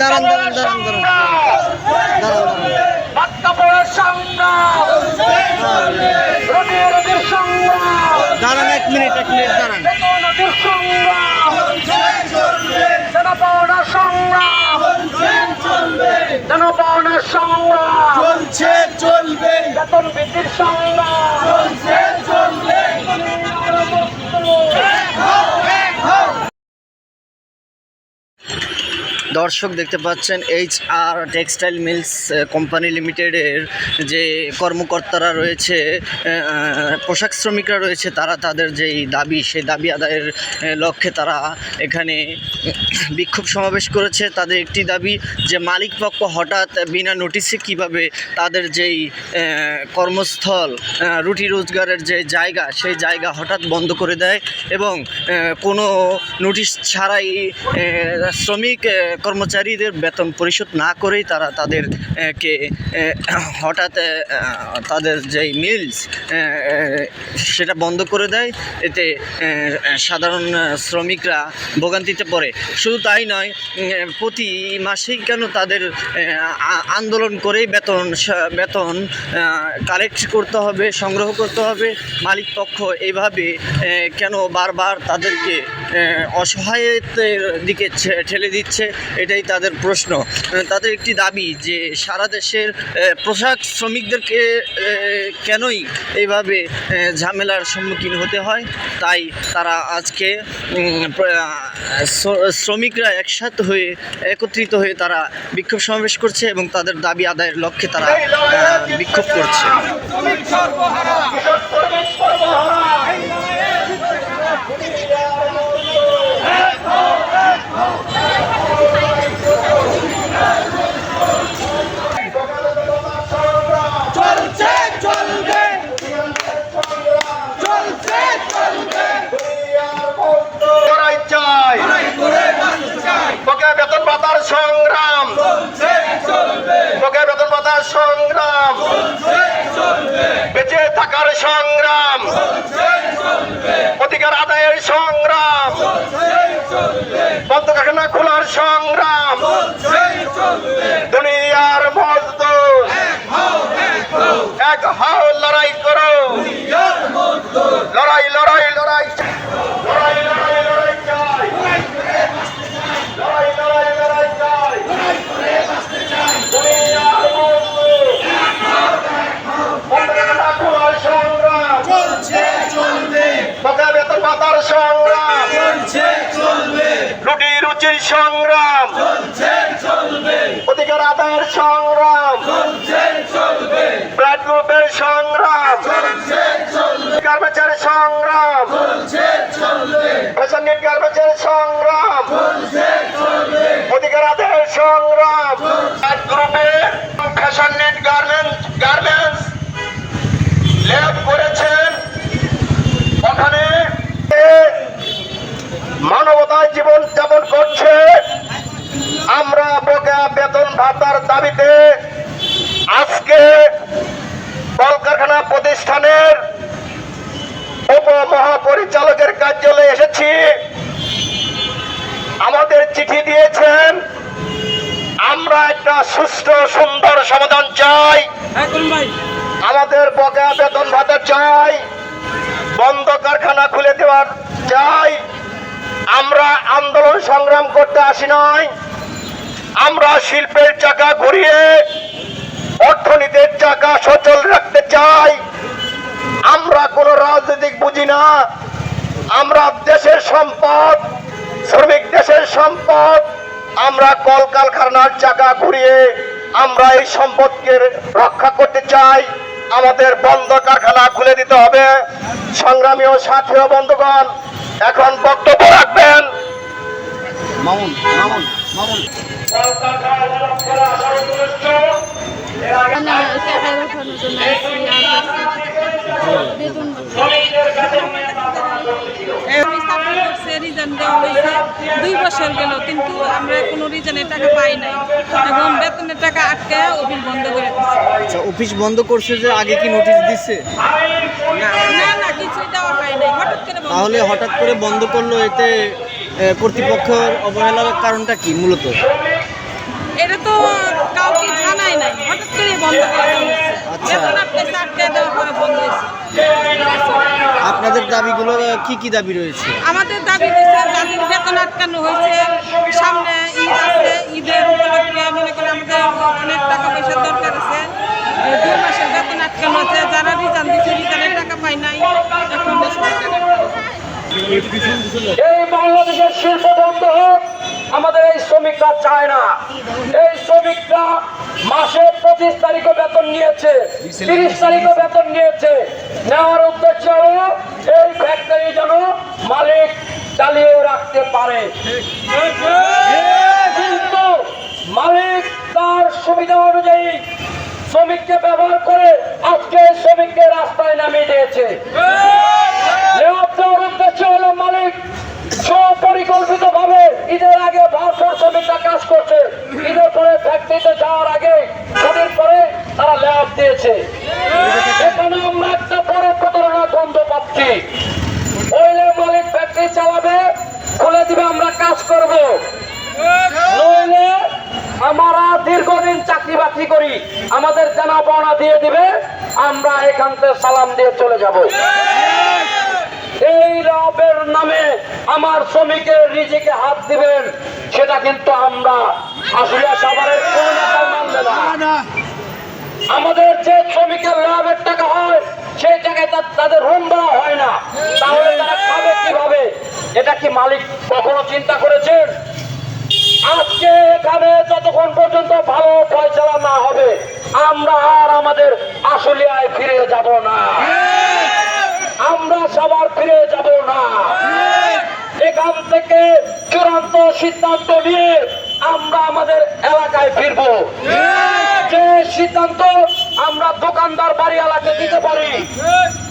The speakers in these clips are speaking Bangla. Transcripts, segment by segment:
দাঁড়ান, দাঁড়ান, দাঁড়ান, দাঁড়ান। বাত্তাপড়ের সংগ্রাম রবি রবির সংগ্রাম দাঁড়ান এক মিনিট এক মিনিট দাঁড়ান নদীর সংগ্রাম জনপাওনার সংগ্রাম। জনপাওনার সংগ্রাম। চলছে চলবে। বেতন বৃদ্ধির সংগ্রাম চলছে চলবে দর্শক দেখতে পাচ্ছেন H R textile mills company লিমিটেডের যে কর্মকর্তারা রয়েছে পোশাক শ্রমিকরা রয়েছে, তারা তাদের যেই দাবি, সেই দাবি আদায়ের লক্ষ্যে তারা এখানে বিক্ষোভ সমাবেশ করেছে। তাদের একটি দাবি যে মালিক পক্ষ হঠাৎ বিনা নোটিশে কীভাবে তাদের যেই কর্মস্থল রুটি রোজগারের যে জায়গা, সেই জায়গা হঠাৎ বন্ধ করে দেয় এবং কোনো নোটিশ ছাড়াই শ্রমিক কর্মচারীদের বেতন পরিশোধ না করেই তারা তাদের কে হঠাৎ তাদের যেই মিলস সেটা বন্ধ করে দেয়। এতে সাধারণ শ্রমিকরা ভোগান্তিতে পড়ে। শুধু তাই নয় প্রতি মাসেই কেন তাদের আন্দোলন করেই বেতন বেতন কালেক্ট করতে হবে, সংগ্রহ করতে হবে? মালিক পক্ষ এইভাবে কেন বারবার তাদেরকে অসহায়তের দিকে ঠেলে দিচ্ছে, এটাই তাদের প্রশ্ন। তাদের একটি দাবি যে সারা দেশের পোশাক শ্রমিকদেরকে কেনই এইভাবে ঝামেলার সম্মুখীন হতে হয়? তাই তারা আজকে শ্রমিকরা একসাথে হয়ে, একত্রিত হয়ে তারা বিক্ষোভ সমাবেশ করছে এবং তাদের দাবি আদায়ের লক্ষ্যে তারা বিক্ষোভ করছে। সংগ্রাম। অধিকার সংগ্রাম। ব্লাড গ্রুপের সংগ্রাম। কর্মচারী সংগ্রাম। ফ্যাশন কর্মচারী সংগ্রাম। অধিকার সংগ্রাম। গার্মেন্টস গার্মেন্টস করেছেন ওখানে মানবতায় জীবন যাপন করছে। বেতন ভাতার দাবিতে আজকে কলকারখানা প্রতিষ্ঠানের উপমহাপরিচালকের কার্যালয়ে এসেছি। আমাদের চিঠি দিয়েছেন আমরা একটা সুষ্ঠু সুন্দর সমাধান চাই। আমাদের বকেয়া বেতন ভাতা চাই বন্ধ কারখানা খুলে দেওয়ার চাই। আমরা আন্দোলন সংগ্রাম করতে আসি নয় আমরা শিল্পের চাকা ঘুরিয়ে, অর্থনীতির চাকা সচল রাখতে চাই। আমরা কোনো রাজনৈতিক বুঝি না। আমরা দেশের সম্পদ, শ্রমিক দেশের সম্পদ। আমরা কলকারখানার চাকা ঘুরিয়ে আমরা এই সম্পদকে রক্ষা করতে চাই। আমাদের বন্ধ কারখানা খুলে দিতে হবে। সংগ্রামী ও সাথী বন্ধুগণ, এখন বক্তব্য রাখবেন। মামুন মামুন। মামুন দুই বছর গেল কিন্তু আমরা কোনো রিজনের টাকা পাই নাই এখন বেতনের টাকা আটকে অফিস বন্ধ করে দিচ্ছে আচ্ছা অফিস বন্ধ করছে যে আগে কি নোটিশ দিচ্ছে না না কিছুই দেওয়া হয় নাই। হঠাৎ করে তাহলে হঠাৎ করে বন্ধ করল এতে কর্তৃপক্ষের অবহেলার কারণটা কি মূলত? এটা তো কাউকে জানাই নাই। হঠাৎ করে বন্ধ করে আচ্ছা। দেওয়ার পরে বন্ধ হয়েছে। আপনাদের দাবিগুলো কি কি দাবি রয়েছে? আমাদের দাবি হয়েছে যাদের বেতন আটকানো হয়েছে। সামনে ঈদ আছে ঈদের উপলক্ষে মনে করে আমাদের অনেক টাকা পয়সার দরকার আছে। দুই মাসের বেতন আটকানো আছে। যারা রিটার্ন দিচ্ছে রিটার্নের টাকা পায় নাই। এখন এই বাংলাদেশের শিল্প বন্ধ হোক, আমাদের এই শ্রমিকরা চায় না। এই শ্রমিকরা মাসে পঁচিশ তারিখও বেতন নিয়েছে, তিরিশ তারিখও বেতন নিয়েছে। নেওয়ার উদ্দেশ্য হলো এই ফ্যাক্টরি যেন মালিক চালিয়ে রাখতে পারে। কিন্তু মালিক তার সুবিধা অনুযায়ী শ্রমিককে ব্যবহার করে আজকে শ্রমিককে রাস্তায় নামিয়ে দিয়েছে। দেওয়ার উদ্দেশ্য হলো মালিক। সুপরিকল্পিত ভাবে ঈদের আগে শ্রমিকরা কাজ করছে। ঈদের পরে ফ্যাক্টরিতে যাওয়ার আগে পরে তারা লেআউট দিয়েছে। এখানে আমরা একটা বড় প্রতারণা গন্ধ পাচ্ছি। ওইলে মালিক ফ্যাক্টরি চালাবে, খুলে দিবে, আমরা কাজ করব। নইলে আমরা দীর্ঘদিন চাকরি বাকরি করি, আমাদের জানা পাওনা দিয়ে দিবে, আমরা এখান থেকে সালাম দিয়ে চলে যাব। এই রবের নামে আমার শ্রমিকের নিজেকে হাত দিবেন, সেটা কিন্তু আমরা আসলে না। আমাদের যে শ্রমিকের লাভের টাকা হয়, সেই টাকায় তাদের রুম ভাড়া হয় না। তাহলে তারা খাবে কীভাবে? এটা কি মালিক কখনো চিন্তা করেছেন? আজকে এখানে যতক্ষণ পর্যন্ত ভালো ফয়সলা না হবে, আমরা আর আমাদের আসলিয়ায় ফিরে যাব না। আমরা সবার ফিরে যাব না। এখান থেকে চূড়ান্ত সিদ্ধান্ত নিয়ে আমরা আমাদের এলাকায় ফিরব। যে সিদ্ধান্ত আমরা দোকানদার বাড়ি এলাকায় দিতে পারি,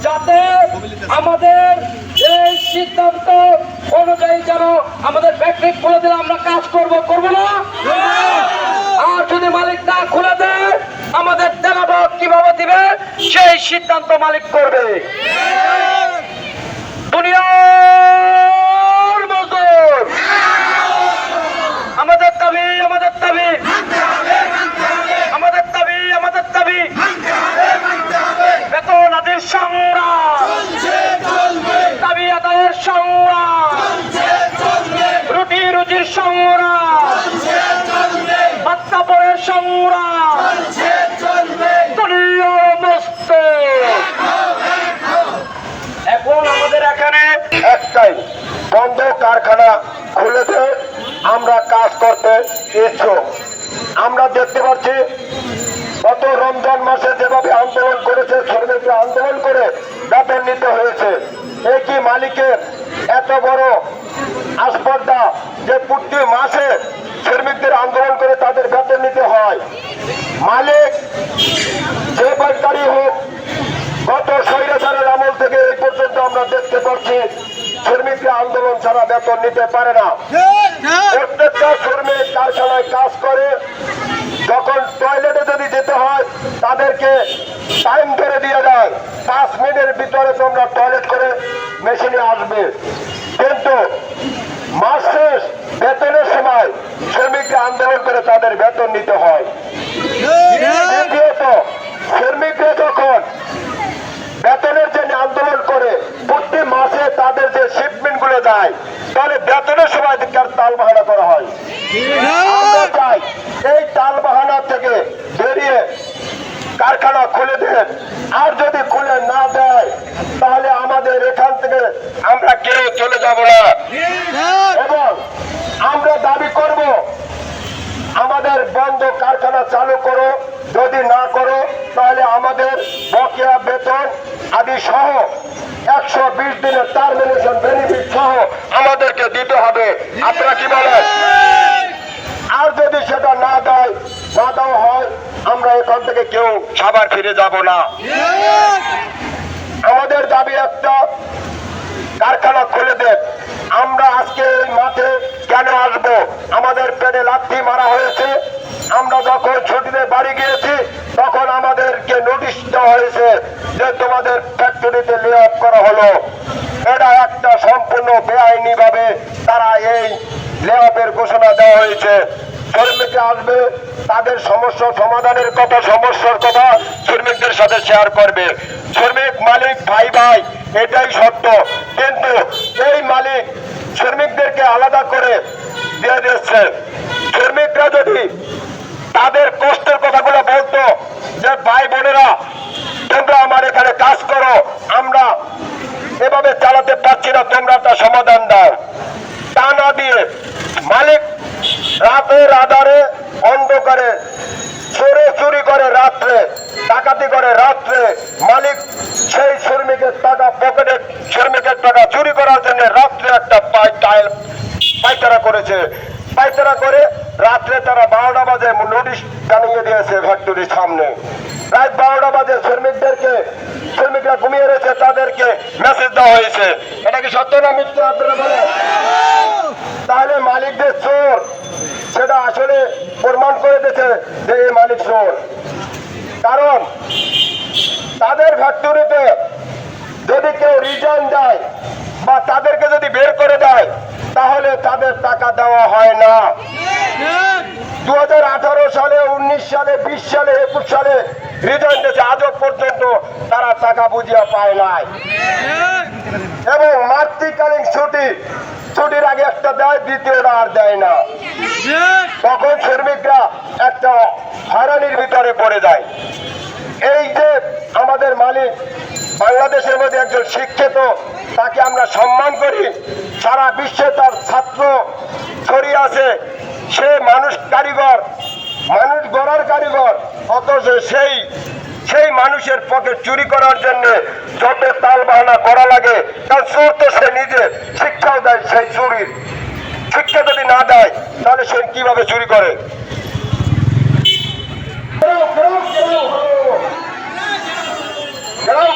যাতে আমাদের এই সিদ্ধান্ত অনুযায়ী যেন আমাদের ফ্যাক্টরি খুলে দিলে আমরা কাজ করব করব না? আর যদি মালিক না খুলে দেয় দিবে সেই সিদ্ধান্ত মালিক করবে। দুনিয়ার মজদুর আমাদের দাবি আমাদের দাবি আমাদের দাবি আমাদের দাবি বেতন আদির সংগ্রাম দাবি আদায়ের সংগ্রাম রুটি রুজির সংগ্রাম বাচ্চা পরের সংগ্রাম দলীয় মস্তক এখন আমাদের এখানে একটাই বন্ধ কারখানা খুলে দেয় আমরা কাজ করতে ইচ্ছুক আমরা দেখতে পাচ্ছি, গত রমজান মাসে যেভাবে আন্দোলন করেছে, শ্রমিকরা আন্দোলন করে বেতন নিতে হয়েছে কি মালিকের এত বড় আসপর্দা যে প্রতি মাসে শ্রমিকদের আন্দোলন করে তাদের বেতন নিতে হয়? মালিক, যে বাড়ি হোক, গত স্বৈরাচারের আমল থেকে এই পর্যন্ত আমরা দেখতে পাচ্ছি শ্রমিকরা আন্দোলন ছাড়া বেতন নিতে পারে না। প্রত্যেকটা শ্রমিক কারখানায় কাজ করে যখন টয়লেটে যদি যেতে হয় তাদেরকে টাইম ধরে দিয়ে দেয়। পাঁচ মিনিটের ভিতরে তোমরা টয়লেট করে মেশিনে আসবে। কিন্তু মাস শেষ বেতনের সময় শ্রমিককে আন্দোলন করে তাদের বেতন নিতে হয়। দ্বিতীয়ত শ্রমিকরা যখন বেতনের জন্য আন্দোলন করে প্রতি মাসে তাদের যে শিপমেন্টগুলো দেয় তাহলে বেতনের সময় দিককার তাল বাহানা করা হয়। এই তাল বাহানা থেকে বেরিয়ে কারখানা খুলে দেন। আর যদি খুলে না দেয়, তাহলে আমাদের এখান থেকে আমরা কেউ চলে যাব না। এবং আমরা দাবি করব, আমাদের বন্ধ কারখানা চালু করো, যদি না করো, তাহলে আমাদের বকেয়া বেতন আদি সহ একশো বিশ দিনের টার্মিনেশন বেনিফিট সহ আমাদেরকে দিতে হবে। আপনারা কি বলেন? আর যদি সেটা না দেয় না দেওয়া হয় আমরা এখান থেকে কেউ সাবার ফিরে যাব না। আমাদের দাবি একটা কারখানা খুলে দেন। আমরা আজকে এই মাঠে কেন আসব? আমাদের পেটে লাথি মারা হয়েছে। আমরা যখন ছুটিতে বাড়ি গিয়েছি, তখন আমাদেরকে নোটিশ দেওয়া হয়েছে যে তোমাদের ফ্যাক্টরিতে লে অফ করা হলো। এটা একটা সম্পূর্ণ বেআইনি ভাবে তারা এই লে অফের ঘোষণা দেওয়া হয়েছে। শ্রমিকরা আসবে, তাদের সমস্যা সমাধানের কথা, সমস্যার কথা শ্রমিকদের সাথে শেয়ার করবে। শ্রমিক মালিক ভাই ভাই, এটাই সত্য। কিন্তু এই মালিক শ্রমিকদেরকে আলাদা করে দিয়ে দিচ্ছে শ্রমিকরা যদি তাদের কষ্টের কথাগুলো বলতো যে, ভাই বোনেরা, তোমরা আমার এখানে কাজ করো, আমরা এভাবে চালাতে পারছি না, তোমরা তার সমাধান দাও। তা না দিয়ে মালিক রাতের আধারে অন্ধকারে চোরে চুরি করে রাত্রে, ডাকাতি করে রাত্রে, মালিক সেই শ্রমিকের টাকা, পকেটে শ্রমিকের টাকা চুরি করার জন্য রাত্রে একটা পাই টাইল পাইতারা করেছে। পাইতারা করে, রাত্রে তারা বারোটা বাজে নোটিশ জানিয়ে দিয়েছে ফ্যাক্টরির সামনে। রাত বারোটা বাজে শ্রমিকদেরকে, শ্রমিকরা ঘুমিয়ে রয়েছে, তাদেরকে মেসেজ দেওয়া হয়েছে। এটা কি সত্য না মিথ্যা আপনারা তাহলে মালিকদের চোর, সেটা আসলে প্রমাণ করে দিয়েছে যে এই মালিক চোর। কারণ, তাদের ফ্যাক্টরিতে যদি কেউ রিজাইন দেয় বা তাদেরকে যদি বের করে দেয় তাহলে তাদের টাকা দেওয়া হয় না। দু হাজার আঠারো সালে, উনিশ সালে, বিশ সালে, একুশ সালে রিজাইন দিয়েছে আজও পর্যন্ত তারা টাকা বুঝিয়া পায় নাই। এবং মাতৃকালীন ছুটি, ছুটির আগে একটা দেয়, দ্বিতীয়টা আর দেয় না। তখন শ্রমিকরা একটা হারানির ভিতরে পড়ে যায়। এই যে আমাদের মালিক বাংলাদেশের মধ্যে একজন শিক্ষিত, তাকে আমরা সম্মান করি। সারা বিশ্বে তার ছাত্র ছড়িয়ে আছে। সে মানুষ কারিগর, মানুষ গড়ার কারিগর। অথচ সেই সেই মানুষের পকেট চুরি করার জন্য যত তাল বাহানা করা লাগে কারণ চোর তো সে নিজে শিক্ষাও দেয় সেই চুরির। শিক্ষা যদি না দেয়, তাহলে সে কীভাবে চুরি করে? ঘেরাও,